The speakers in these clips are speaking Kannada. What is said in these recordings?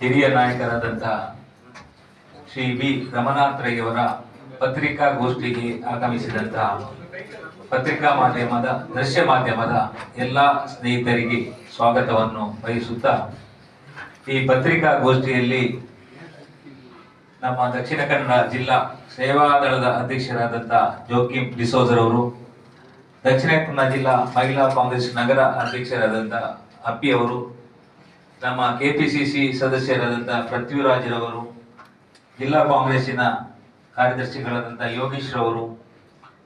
ಹಿರಿಯ ನಾಯಕರಾದಂತಹ ಶ್ರೀ ವಿ. ರಮನಾಥ್ ರೈ ಅವರ ಪತ್ರಿಕಾಗೋಷ್ಠಿಗೆ ಆಗಮಿಸಿದಂತಹ ಪತ್ರಿಕಾ ಮಾಧ್ಯಮದ, ದೃಶ್ಯ ಮಾಧ್ಯಮದ ಎಲ್ಲ ಸ್ನೇಹಿತರಿಗೆ ಸ್ವಾಗತವನ್ನು ಬಯಸುತ್ತಾ ಈ ಪತ್ರಿಕಾಗೋಷ್ಠಿಯಲ್ಲಿ ನಮ್ಮ ದಕ್ಷಿಣ ಕನ್ನಡ ಜಿಲ್ಲಾ ಸೇವಾದಳದ ಅಧ್ಯಕ್ಷರಾದಂತಹ ಜೋಕಿಂ ಡಿಸೋಜರವರು, ದಕ್ಷಿಣ ಕನ್ನಡ ಜಿಲ್ಲಾ ಮಹಿಳಾ ಕಾಂಗ್ರೆಸ್ ನಗರ ಅಧ್ಯಕ್ಷರಾದಂತಹ ಕೆ ಪಿ ಸಿ ಸಿ ಸದಸ್ಯರಾದಂಥ ಪೃಥ್ವಿರಾಜ್ರವರು, ಜಿಲ್ಲಾ ಕಾಂಗ್ರೆಸ್ಸಿನ ಕಾರ್ಯದರ್ಶಿಗಳಾದಂತಹ ಯೋಗೀಶ್ ರವರು,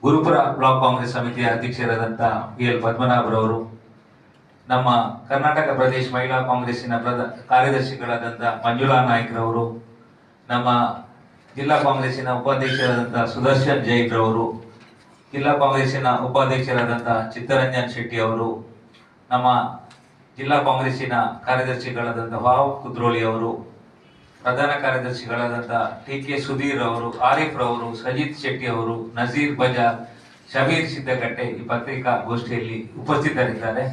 ಗುರುಪುರ ಬ್ಲಾಕ್ ಕಾಂಗ್ರೆಸ್ ಸಮಿತಿಯ ಅಧ್ಯಕ್ಷರಾದಂತಹ ಬಿ ಎಲ್ ಪದ್ಮನಾಭರವರು ನಮ್ಮ ಕರ್ನಾಟಕ ಪ್ರದೇಶ ಮಹಿಳಾ ಕಾಂಗ್ರೆಸ್ಸಿನ ಪ್ರದ ಕಾರ್ಯದರ್ಶಿಗಳಾದಂತಹ ಮಂಜುಳಾ ನಾಯ್ಕರವರು ನಮ್ಮ ಜಿಲ್ಲಾ ಕಾಂಗ್ರೆಸ್ಸಿನ ಉಪಾಧ್ಯಕ್ಷರಾದಂತಹ ಸುದರ್ಶನ್ ಜೈನ್ ರವರು, ಜಿಲ್ಲಾ ಕಾಂಗ್ರೆಸ್ಸಿನ ಉಪಾಧ್ಯಕ್ಷರಾದಂಥ ಚಿತ್ತರಂಜನ್ ಶೆಟ್ಟಿ ಅವರು, ನಮ್ಮ ಜಿಲ್ಲಾ ಕಾಂಗ್ರೆಸ್ಸಿನ ಕಾರ್ಯದರ್ಶಿಗಳಾದಂತಹ ವಾವ್ ಕುದ್ರೋಳಿ ಅವರು, ಪ್ರಧಾನ ಕಾರ್ಯದರ್ಶಿಗಳಾದಂತಹ ಟಿ ಕೆ ಸುಧೀರ್ ಅವರು, ಆರಿಫ್ ರವರು, ಸಜಿತ್ ಶೆಟ್ಟಿ ಅವರು, ನಜೀರ್ ಬಜಾರ್, ಶಬೀರ್ ಸಿದ್ದಗಟ್ಟೆ ಈ ಪತ್ರಿಕಾ ಗೋಷ್ಠಿಯಲ್ಲಿ ಉಪಸ್ಥಿತರಿದ್ದಾರೆ.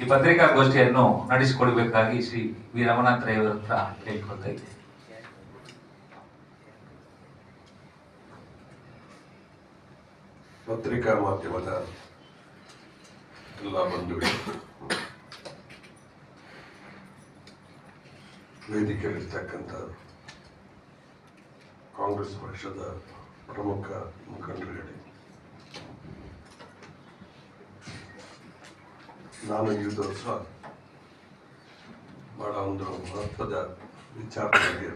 ಈ ಪತ್ರಿಕಾಗೋಷ್ಠಿಯನ್ನು ನಡೆಸಿಕೊಡಬೇಕಾಗಿ ಶ್ರೀ ವಿ. ರಮನಾಥ್ ರೈ ಅವರ ಹತ್ರ ಪತ್ರಿಕಾ ಮಾಧ್ಯಮದ ಎಲ್ಲ ಬಂಧುಗಳು. ವೇದಿಕೆಯಲ್ಲಿರ್ತಕ್ಕಂಥ ಕಾಂಗ್ರೆಸ್ ಪಕ್ಷದ ಪ್ರಮುಖ ಮುಖಂಡರುಗಳೇ. ನಾನು ಈ ದಿವಸ ಬಹಳ ಒಂದು ಮಹತ್ವದ ವಿಚಾರದಲ್ಲಿ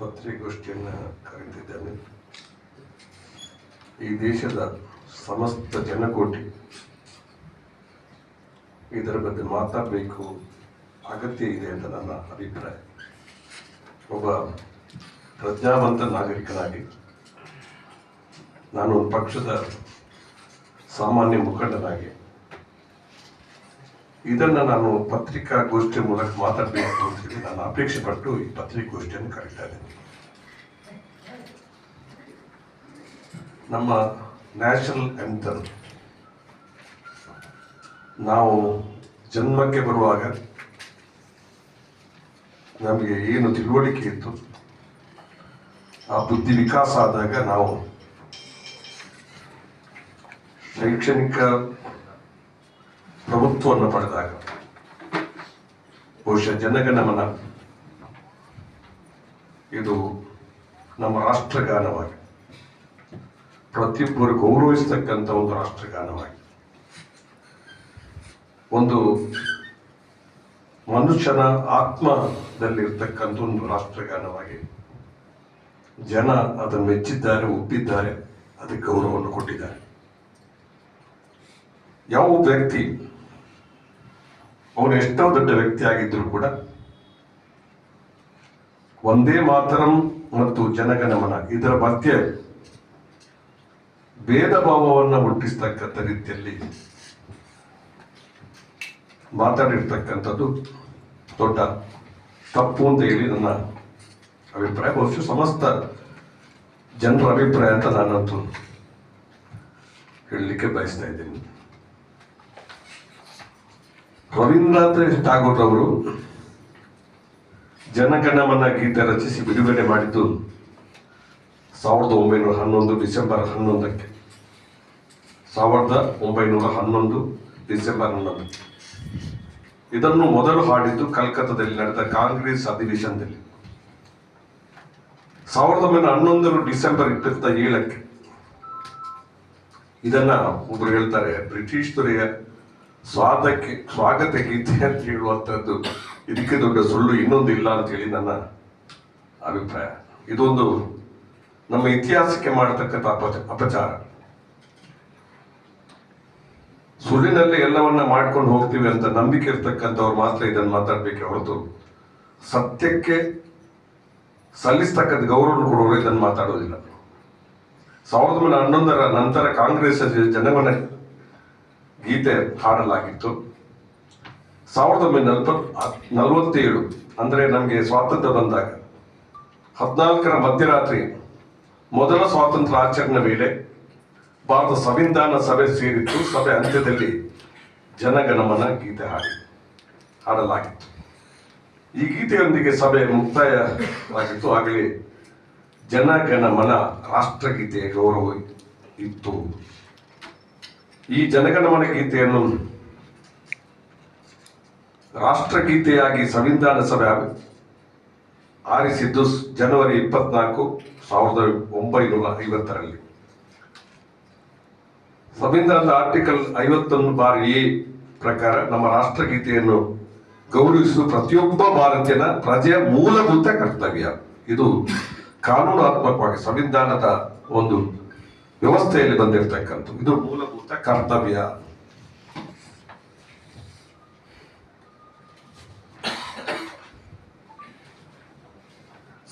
ಪತ್ರಿಕೋಷ್ಠಿಯನ್ನು ಕರೆದಿದ್ದೇನೆ. ಈ ದೇಶದ ಸಮಸ್ತ ಜನಕೋಟಿ ಇದರ ಬಗ್ಗೆ ಮಾತಾಡಬೇಕು ಅಗತ್ಯ ಇದೆ ಅಂತ ನನ್ನ ಅಭಿಪ್ರಾಯ. ಒಬ್ಬ ಪ್ರಜ್ಞಾವಂತ ನಾಗರಿಕನಾಗಿ ನಾನು ಒಂದು ಪಕ್ಷದ ಸಾಮಾನ್ಯ ಮುಖಂಡನಾಗಿ, ಇದನ್ನು ನಾನು ಪತ್ರಿಕಾಗೋಷ್ಠಿ ಮೂಲಕ ಮಾತಾಡಬೇಕು ಅಂತ ಹೇಳಿ ನಾನು ಅಪೇಕ್ಷೆ ಪಟ್ಟು ಈ ಪತ್ರಿಕಾಗೋಷ್ಠಿಯನ್ನು ಕರೀತಾ ಇದ್ದೀನಿ. ನಮ್ಮ ನ್ಯಾಷನಲ್ ಎಂಥರ್ ನಾವು ಜನ್ಮಕ್ಕೆ ಬರುವಾಗ ನಮಗೆ ಏನು ತಿಳುವಳಿಕೆ ಇತ್ತು, ಆ ಬುದ್ಧಿ ವಿಕಾಸ ಆದಾಗ ನಾವು ಶೈಕ್ಷಣಿಕ ಪ್ರಭುತ್ವವನ್ನು ಪಡೆದಾಗ, ಬಹುಶಃ ಜನಗಣಮನ, ಇದು ನಮ್ಮ ರಾಷ್ಟ್ರಗಾನವಾಗಿ ಪ್ರತಿಯೊಬ್ಬರು ಗೌರವಿಸ್ತಕ್ಕಂಥ ಒಂದು ರಾಷ್ಟ್ರಗಾನವಾಗಿ ಒಂದು ಮನುಷ್ಯನ ಆತ್ಮದಲ್ಲಿರ್ತಕ್ಕಂಥ ಒಂದು ರಾಷ್ಟ್ರಗಾನವಾಗಿ ಜನ ಅದನ್ನು ಮೆಚ್ಚಿದ್ದಾರೆ, ಒಪ್ಪಿದ್ದಾರೆ ಅದಕ್ಕೆ ಗೌರವವನ್ನು ಕೊಟ್ಟಿದ್ದಾರೆ. ಯಾವ ವ್ಯಕ್ತಿ, ಅವನು ಎಷ್ಟೋ ದೊಡ್ಡ ವ್ಯಕ್ತಿ ಆಗಿದ್ದರೂ ಕೂಡ ಒಂದೇ ಮಾತರಂ ಮತ್ತು ಜನಗಣಮನ, ಇದರ ಮಧ್ಯೆ ಭೇದ ಭಾವವನ್ನು ಹುಟ್ಟಿಸ್ತಕ್ಕಂಥ ರೀತಿಯಲ್ಲಿ ಮಾತಾಡಿರ್ತಕ್ಕಂಥದ್ದು ದೊಡ್ಡ ತಪ್ಪು ಅಂತ ಹೇಳಿ ನನ್ನ ಅಭಿಪ್ರಾಯ, ಬಹುಶಃ ಸಮಸ್ತ ಜನರ ಅಭಿಪ್ರಾಯ ಅಂತ ನಾನಂತೂ ಹೇಳಲಿಕ್ಕೆ ಬಯಸ್ತಾ ಇದ್ದೀನಿ. ರವೀಂದ್ರನಾಥ್ ಟಾಗೋರ್ ಅವರು ಜನಗಣಮನ ಗೀತೆ ರಚಿಸಿ ಬಿಡುಗಡೆ ಮಾಡಿದ್ದು ಸಾವಿರದ ಒಂಬೈನೂರ ಹನ್ನೊಂದು ಡಿಸೆಂಬರ್ ಹನ್ನೊಂದಕ್ಕೆ. ಸಾವಿರದ ಒಂಬೈನೂರ ಹನ್ನೊಂದು ಡಿಸೆಂಬರ್ ಹನ್ನೊಂದು ಇದನ್ನು ಮೊದಲು ಹಾಡಿದ್ದು ಕಲ್ಕತ್ತಾದಲ್ಲಿ ನಡೆದ ಕಾಂಗ್ರೆಸ್ ಅಧಿವೇಶನದಲ್ಲಿ. ಸಾವಿರದ ಒಂಬೈನೂರ ಹನ್ನೊಂದರ ಡಿಸೆಂಬರ್ ಇಪ್ಪತ್ತ ಏಳಕ್ಕೆ. ಇದನ್ನ ಒಬ್ರು ಹೇಳ್ತಾರೆ ಬ್ರಿಟಿಷ್ ದೊರೆಯ ಸ್ವಾಗತಕ್ಕೆ ಸ್ವಾಗತ ಗೀತೆ ಅಂತ ಹೇಳುವಂಥದ್ದು ಇದಕ್ಕೆ ದೊಡ್ಡ ಸುಳ್ಳು ಇನ್ನೊಂದು ಇಲ್ಲ ಅಂತ ಹೇಳಿ ನನ್ನ ಅಭಿಪ್ರಾಯ. ಇದೊಂದು ನಮ್ಮ ಇತಿಹಾಸಕ್ಕೆ ಮಾಡತಕ್ಕಂಥ ಅಪಚ, ಅಪಚಾರ. ಸುಳ್ಳಿನಲ್ಲಿ ಎಲ್ಲವನ್ನ ಮಾಡ್ಕೊಂಡು ಹೋಗ್ತೀವಿ ಅಂತ ನಂಬಿಕೆ ಇರ್ತಕ್ಕಂಥವ್ರು ಮಾತ್ರ ಇದನ್ನು ಮಾತಾಡ್ಬೇಕೆ ಹೊರತು ಸತ್ಯಕ್ಕೆ ಸಲ್ಲಿಸ್ತಕ್ಕಂಥ ಗೌರವ ಕೊಡೋರು ಇದನ್ನು ಮಾತಾಡೋದಿಲ್ಲ. ಸಾವಿರದ ಒಂಬೈನೂರ ಹನ್ನೊಂದರ ನಂತರ ಕಾಂಗ್ರೆಸ್ ಜನಮನ ಗೀತೆ ಹಾಡಲಾಗಿತ್ತು. ಸಾವಿರದ ಒಂಬೈನೂರ ನಲವತ್ ನಲವತ್ತೇಳು ಅಂದ್ರೆ ನಮಗೆ ಸ್ವಾತಂತ್ರ್ಯ ಬಂದಾಗ ಹದಿನಾಲ್ಕರ ಮಧ್ಯರಾತ್ರಿ ಮೊದಲ ಸ್ವಾತಂತ್ರ್ಯ ಆಚರಣೆ ವೇಳೆ ಭಾರತ ಸಂವಿಧಾನ ಸಭೆ ಸೇರಿತ್ತು ಸಭೆ ಅಂತ್ಯದಲ್ಲಿ ಜನಗಣಮನ ಗೀತೆ ಹಾಡಿ, ಹಾಡಲಾಗಿತ್ತು. ಈ ಗೀತೆಯೊಂದಿಗೆ ಸಭೆ ಮುಕ್ತಾಯವಾಗಿತ್ತು. ಆಗಲೇ ಜನಗಣಮನ ರಾಷ್ಟ್ರಗೀತೆಯ ಗೌರವ ಇತ್ತು. ಈ ಜನಗಣಮನ ಗೀತೆಯನ್ನು ರಾಷ್ಟ್ರಗೀತೆಯಾಗಿ ಸಂವಿಧಾನ ಸಭೆ ಆರಿಸಿದ್ದು ಜನವರಿ ಇಪ್ಪತ್ನಾಲ್ಕು ಸಾವಿರದ ಒಂಬೈನೂರ ಐವತ್ತರಲ್ಲಿ. ಸಂವಿಧಾನದ ಆರ್ಟಿಕಲ್ ಐವತ್ತೊಂದು ಬಾರಿ ಪ್ರಕಾರ ನಮ್ಮ ರಾಷ್ಟ್ರಗೀತೆಯನ್ನು ಗೌರವಿಸುವ ಪ್ರತಿಯೊಬ್ಬ ಭಾರತೀಯನ ಪ್ರಜೆಯ ಮೂಲಭೂತ ಕರ್ತವ್ಯ. ಇದು ಕಾನೂನಾತ್ಮಕವಾಗಿ ಸಂವಿಧಾನದ ಒಂದು ವ್ಯವಸ್ಥೆಯಲ್ಲಿ ಬಂದಿರತಕ್ಕಂಥ ಇದು ಮೂಲಭೂತ ಕರ್ತವ್ಯ.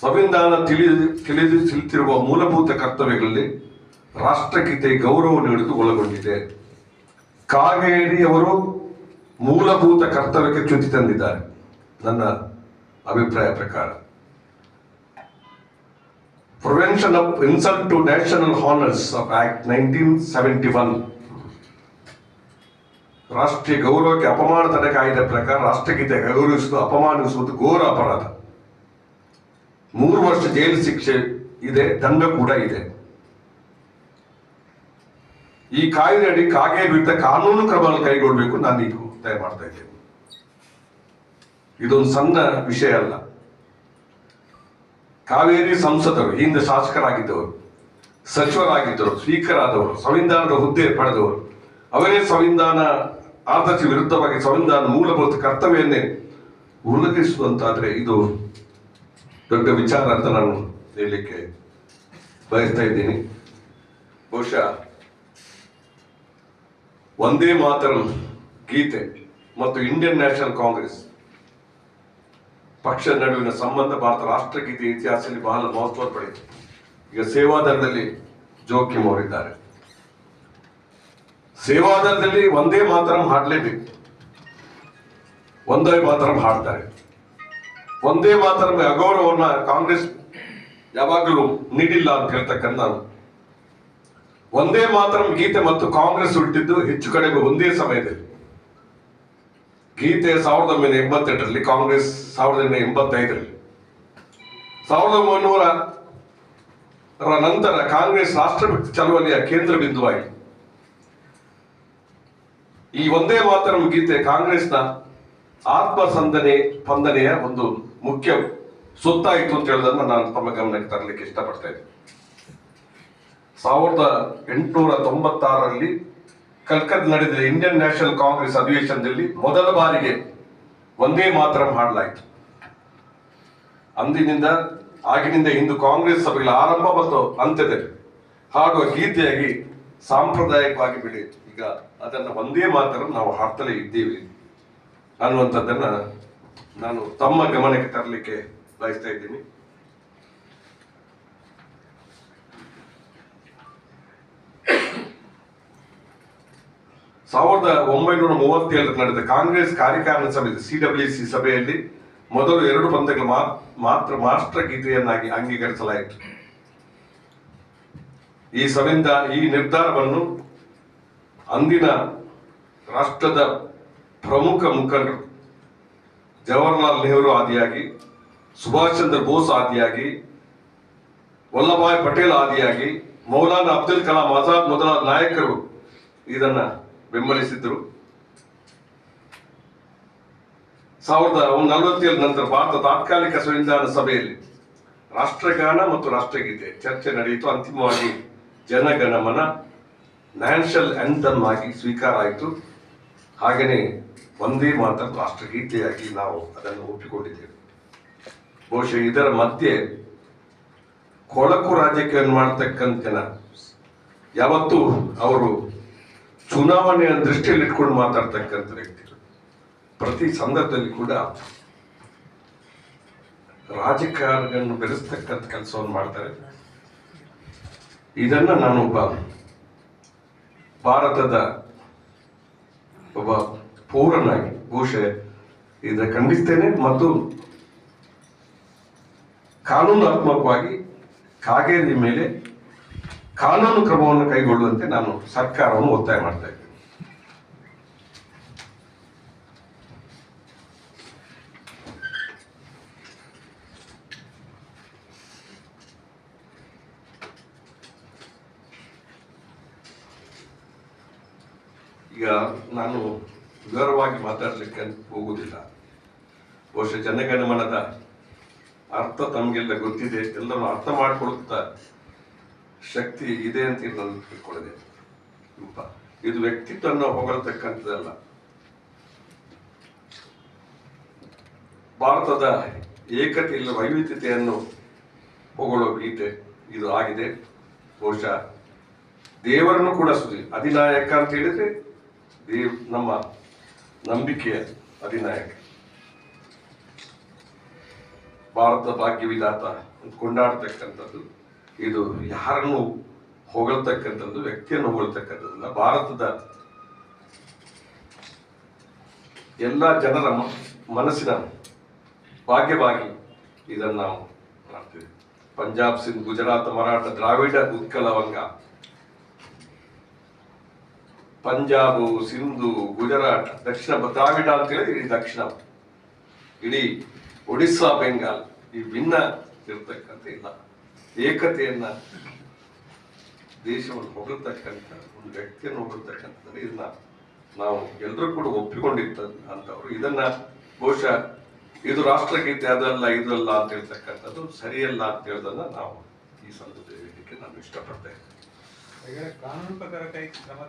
ಸಂವಿಧಾನ ತಿಳಿದು ತಿಳಿದು ತಿಳಿತಿರುವ ಮೂಲಭೂತ ಕರ್ತವ್ಯಗಳಲ್ಲಿ ರಾಷ್ಟ್ರಗೀತೆ ಗೌರವ ನೀಡುವುದು ಒಳಗೊಂಡಿದೆ ಕಾವೇರಿ ಅವರು ಮೂಲಭೂತ ಕರ್ತವ್ಯಕ್ಕೆ ಚ್ಯುತಿ ತಂದಿದ್ದಾರೆ. ನನ್ನ ಅಭಿಪ್ರಾಯ ಪ್ರಕಾರ. Prevention of insult to national honours of act nineteen seventy one ರಾಷ್ಟ್ರೀಯ ಗೌರವಕ್ಕೆ ಅಪಮಾನ ತಡೆ ಕಾಯ್ದೆ ಪ್ರಕಾರ ರಾಷ್ಟ್ರಗೀತೆ ಗೌರವಿಸುವುದು, ಅಪಮಾನಿಸುವುದು ಘೋರ ಅಪರಾಧ. ಮೂರು ವರ್ಷ ಜೈಲು ಶಿಕ್ಷೆ ಇದೆ, ದಂಡ ಕೂಡ ಇದೆ. ಈ ಕಾಯ್ದೆ ಅಡಿ ಕಾಗೆ ವಿರುದ್ಧ ಕಾನೂನು ಕ್ರಮ ಕೈಗೊಳ್ಳಬೇಕು ನಾನು ಈಗ ಒತ್ತಾಯ ಮಾಡ್ತಾ ಇದ್ದೇನೆ. ಇದೊಂದು ಸಣ್ಣ ವಿಷಯ ಅಲ್ಲ. ಕಾವೇರಿ ಸಂಸದರು, ಹಿಂದೆ ಶಾಸಕರಾಗಿದ್ದವರು ಸಚಿವರಾಗಿದ್ದರು ಸ್ಪೀಕರ್ ಆದವರು ಸಂವಿಧಾನದ ಹುದ್ದೆ ಪಡೆದವರು, ಅವರೇ ಸಂವಿಧಾನ ಆದರ್ಶ ವಿರುದ್ಧವಾಗಿ ಸಂವಿಧಾನ ಮೂಲಭೂತ ಕರ್ತವ್ಯವನ್ನೇ ಉಲ್ಲಂಘಿಸುವಂತಾದ್ರೆ ಇದು ದೊಡ್ಡ ವಿಚಾರ ಅಂತ ನಾನು ಹೇಳಲಿಕ್ಕೆ ಬಯಸ್ತಾ ಇದ್ದೀನಿ. ಬಹುಶಃ ಒಂದೇ ಮಾತರಂ ಗೀತೆ ಮತ್ತು ಇಂಡಿಯನ್ ನ್ಯಾಷನಲ್ ಕಾಂಗ್ರೆಸ್. ಪಕ್ಷದ ನಡುವಿನ ಸಂಬಂಧ ಭಾರತ ರಾಷ್ಟ್ರಗೀತೆ ಇತಿಹಾಸದಲ್ಲಿ ಬಹಳ ಮಹತ್ವ ಪಡೆಯಿತು ಈಗ ಸೇವಾದಳದಲ್ಲಿ ಜೋಕ್ಯಂ ಅವರಿದ್ದಾರೆ. ಸೇವಾದಳದಲ್ಲಿ ಒಂದೇ ಮಾತರಂ ಹಾಡಲೇಬೇಕು. ಒಂದೇ ಮಾತರಂ ಹಾಡ್ತಾರೆ. ಒಂದೇ ಮಾತರಂ ಅಗೌರವನ್ನ ಕಾಂಗ್ರೆಸ್ ಯಾವಾಗಲೂ ನೀಡಿಲ್ಲ ಅಂತ ಹೇಳ್ತಕ್ಕಂಥ ನಾನು. ಒಂದೇ ಮಾತ್ರ ಗೀತೆ ಮತ್ತು ಕಾಂಗ್ರೆಸ್ ಹುಟ್ಟಿದ್ದು ಹೆಚ್ಚು ಕಡಿಮೆ ಒಂದೇ ಸಮಯದಲ್ಲಿ ಗೀತೆ ಸಾವಿರದ ಒಂಬೈನೂರ ಎಂಬತ್ತೆಂಟರಲ್ಲಿ, ಕಾಂಗ್ರೆಸ್ ಸಾವಿರದ ಒಂಬೈನೂರ ಎಂಬತ್ತೈದರಲ್ಲಿ. ಸಾವಿರದ ಒಂಬೈನೂರ ನಂತರ ಕಾಂಗ್ರೆಸ್ ರಾಷ್ಟ್ರಭಕ್ತಿ ಚಳವಳಿಯ ಕೇಂದ್ರ ಬಿಂದುವಾಗಿ. ಈ ಒಂದೇ ಮಾತರಂ ಗೀತೆ ಕಾಂಗ್ರೆಸ್ನ ಆತ್ಮಸಂದನೆ ಸ್ಪಂದನೆಯ ಒಂದು ಮುಖ್ಯ ಸುತ್ತಾಯಿತು ಅಂತ ಹೇಳೋದನ್ನ ನಾನು ತಮ್ಮ ಗಮನಕ್ಕೆ ತರಲಿಕ್ಕೆ ಇಷ್ಟಪಡ್ತಾ ಇದ್ದೀನಿ. ಸಾವಿರದ ಎಂಟುನೂರ ತೊಂಬತ್ತಾರರಲ್ಲಿ ಕಲ್ಕತ್ ನಡೆದ ಇಂಡಿಯನ್ ನ್ಯಾಷನಲ್ ಕಾಂಗ್ರೆಸ್ ಅಧಿವೇಶನದಲ್ಲಿ ಮೊದಲ ಬಾರಿಗೆ ಒಂದೇ ಮಾತ್ರ ಹಾಡಲಾಯಿತು ಅಂದಿನಿಂದ, ಆಗಿನಿಂದ ಇಂದು ಕಾಂಗ್ರೆಸ್ ಸಭೆಗಳ ಆರಂಭ ಮತ್ತು ಅಂತ್ಯದಲ್ಲಿ ಹಾಡುವ ಗೀತೆಯಾಗಿ ಸಾಂಪ್ರದಾಯಿಕವಾಗಿ ಬೆಳೆಯಿತು. ಈಗ ಅದನ್ನು ಒಂದೇ ಮಾತ್ರ ನಾವು ಹಾಡ್ತಲೇ ಇದ್ದೇವೆ ಅನ್ನುವಂಥದ್ದನ್ನು ನಾನು ತಮ್ಮ ಗಮನಕ್ಕೆ ತರಲಿಕ್ಕೆ ಬಯಸ್ತಾ ಇದ್ದೀನಿ. ಸಾವಿರದ ಒಂಬೈನೂರ ಮೂವತ್ತೇಳರಲ್ಲಿ ನಡೆದ ಕಾಂಗ್ರೆಸ್ ಕಾರ್ಯಕಾರಿಣಿ ಸಮಿತಿ ಸಿಡಬ್ಲ್ಯೂಸಿ ಸಭೆಯಲ್ಲಿ ಮೊದಲು ಎರಡು ಪಂದ್ಯಗಳು ಮಾತ್ರ ಮಾಸ್ಟರ್ ಗೀತೆಯನ್ನಾಗಿ ಅಂಗೀಕರಿಸಲಾಯಿತು. ಈ ಸಭೆಯಿಂದ ಈ ನಿರ್ಧಾರವನ್ನು ಅಂದಿನ ರಾಷ್ಟ್ರದ ಪ್ರಮುಖ ಮುಖಂಡರು ಜವಾಹರ್ಲಾಲ್ ನೆಹರು ಆದಿಯಾಗಿ, ಸುಭಾಷ್ ಚಂದ್ರ ಬೋಸ್ ಆದಿಯಾಗಿ, ವಲ್ಲಭಾಯ್ ಪಟೇಲ್ ಆದಿಯಾಗಿ, ಮೌಲಾನಾ ಅಬ್ದುಲ್ ಕಲಾಂ ಆಜಾದ್ ಮೊದಲಾದ ನಾಯಕರು ಇದನ್ನ ಬೆಂಬಲಿಸಿದ್ರು. ಸಾವಿರದ ನಲವತ್ತೇಳು ನಂತರ ಭಾರತ ತಾತ್ಕಾಲಿಕ ಸಂವಿಧಾನ ಸಭೆಯಲ್ಲಿ ರಾಷ್ಟ್ರಗಾನ ಮತ್ತು ರಾಷ್ಟ್ರಗೀತೆ ಚರ್ಚೆ ನಡೆಯಿತು. ಅಂತಿಮವಾಗಿ ಜನಗಣಮನ ನ್ಯಾಷನಲ್ ಆಂಥಮ್ ಆಗಿ ಸ್ವೀಕಾರ ಆಯಿತು. ಹಾಗೆಯೇ ಒಂದೇ ಮಾತ್ರ ರಾಷ್ಟ್ರಗೀತೆಯಾಗಿ ನಾವು ಅದನ್ನು ಒಪ್ಪಿಕೊಂಡಿದ್ದೇವೆ. ಬಹುಶಃ ಇದರ ಮಧ್ಯೆ ಕೊಳಕು ರಾಜಕೀಯ ಮಾಡ್ತಕ್ಕಂಥ ಜನ ಯಾವತ್ತೂ ಅವರು ಚುನಾವಣೆಯ ದೃಷ್ಟಿಯಲ್ಲಿ ಇಟ್ಕೊಂಡು ಮಾತಾಡ್ತಕ್ಕಂಥ ವ್ಯಕ್ತಿಗಳು. ಪ್ರತಿ ಸಂದರ್ಭದಲ್ಲಿ ಕೂಡ ರಾಜಕಾರಣವನ್ನು ಬೆರೆಸ್ತಕ್ಕಂಥ ಕೆಲಸವನ್ನು ಮಾಡ್ತಾರೆ. ಇದನ್ನ ನಾನು ಒಬ್ಬ ಭಾರತದ ಒಬ್ಬ ಪೌರನಾಗಿ ಘೋಷೆ ಇದ ಖಂಡಿಸ್ತೇನೆ ಮತ್ತು ಕಾನೂನಾತ್ಮಕವಾಗಿ ಕಾಗೇರಿ ಮೇಲೆ ಕಾನೂನು ಕ್ರಮವನ್ನು ಕೈಗೊಳ್ಳುವಂತೆ ನಾನು ಸರ್ಕಾರವನ್ನು ಒತ್ತಾಯ ಮಾಡ್ತಾ ಇದ್ದೇನೆ. ಈಗ ನಾನು ವಿವರವಾಗಿ ಮಾತಾಡಲಿಕ್ಕೆ ಹೋಗುವುದಿಲ್ಲ. ಬಹುಶಃ ಜನಗಣಮನದ ಅರ್ಥ ತಮಗೆಲ್ಲ ಗೊತ್ತಿದೆ ಎಲ್ಲರೂ ಅರ್ಥ ಮಾಡಿಕೊಳ್ಳುತ್ತಾ ಶಕ್ತಿ ಇದೆ ಅಂತ ನಾನು ರೂಪ ಇದು ವ್ಯಕ್ತಿತ್ವವನ್ನು ಹೊಗಳತಕ್ಕಂಥದ್ದಲ್ಲ. ಭಾರತದ ಏಕತೆ ಇಲ್ಲ ವೈವಿಧ್ಯತೆಯನ್ನು ಹೊಗಳೋ ಗೀತೆ ಇದು ಆಗಿದೆ. ಬಹುಶಃ ದೇವರನ್ನು ಕೂಡ ಸುದ್ದಿ. ಅಧಿನಾಯಕ ಅಂತ ಹೇಳಿದ್ರೆ ದೇವ್ ನಮ್ಮ ನಂಬಿಕೆಯ ಅಧಿನಾಯಕ. ಭಾರತ ಭಾಗ್ಯ ವಿಧಾತ ಅಂತ ಕೊಂಡಾಡ್ತಕ್ಕಂಥದ್ದು. ಇದು ಯಾರನ್ನು ಹೊಗಳ್ತಕ್ಕಂಥದ್ದು, ವ್ಯಕ್ತಿಯನ್ನು ಹೊಗಳ್ತಕ್ಕಂಥದ್ದಲ್ಲ, ಭಾರತದ ಎಲ್ಲ ಜನರ ಮನಸ್ಸಿನ ಭಾಗ್ಯವಾಗಿ ಇದನ್ನು ನಾವು ಮಾಡ್ತೀವಿ. ಪಂಜಾಬ್ ಸಿಂಧ್, ಗುಜರಾತ್, ಮರಾಠ, ದ್ರಾವಿಡ ಉತ್ಕಲವಂಗ ಪಂಜಾಬು, ಸಿಂಧು, ಗುಜರಾತ್, ದಕ್ಷಿಣ ದ್ರಾವಿಡ ಅಂತ ಹೇಳಿದ್ರೆ ಇಡೀ ದಕ್ಷಿಣ ಇಡೀ ಒಡಿಸ್ಸಾ, ಬೆಂಗಾಲ್ ಈ ಭಿನ್ನ ಇರ್ತಕ್ಕಂಥ ಇಲ್ಲ ಏಕತೆಯನ್ನ ದೇಶವನ್ನು ಹೊಗಳ್ತಕ್ಕಂಥ, ಒಂದು ವ್ಯಕ್ತಿಯನ್ನು ಹೊಗಳ್ತಕ್ಕಂಥದ್ದು ಇದನ್ನ ನಾವು ಎಲ್ಲರೂ ಕೂಡ ಒಪ್ಪಿಕೊಂಡಿದ್ದ ಅಂತವ್ರು ಇದನ್ನ ಬಹುಶಃ ಇದು ರಾಷ್ಟ್ರಗೀತೆ ಅದಲ್ಲ ಇದಲ್ಲ ಅಂತ ಹೇಳ್ತಕ್ಕಂಥದ್ದು ಸರಿಯಲ್ಲ ಅಂತ ಹೇಳೋದನ್ನ ನಾವು ಈ ಸಂದರ್ಭದಲ್ಲಿ ಹೇಳಲಿಕ್ಕೆ ನಾನು ಇಷ್ಟಪಡ್ತೇನೆ. ಕಾನೂನು ಪ್ರಕಾರ ಕೈ ಕ್ರಮ